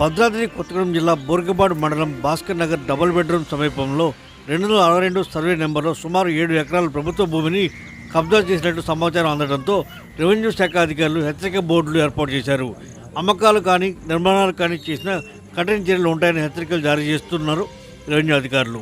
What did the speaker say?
భద్రాద్రి కొత్తగూడెం జిల్లా బోర్గబాడు మండలం Bhaskar Nagar double bedroom సమీపంలో రెండు వందల అరవై రెండు సర్వే నెంబర్లో సుమారు ఏడు ఎకరాల ప్రభుత్వ భూమిని కబ్జా చేసినట్టు సమాచారం అందడంతో రెవెన్యూ శాఖ అధికారులు హెచ్చరిక బోర్డులు ఏర్పాటు చేశారు. అమ్మకాలు కానీ నిర్మాణాలు కానీ చేసిన కఠిన చర్యలు ఉంటాయని హెచ్చరికలు జారీ చేస్తున్నారు రెవెన్యూ అధికారులు.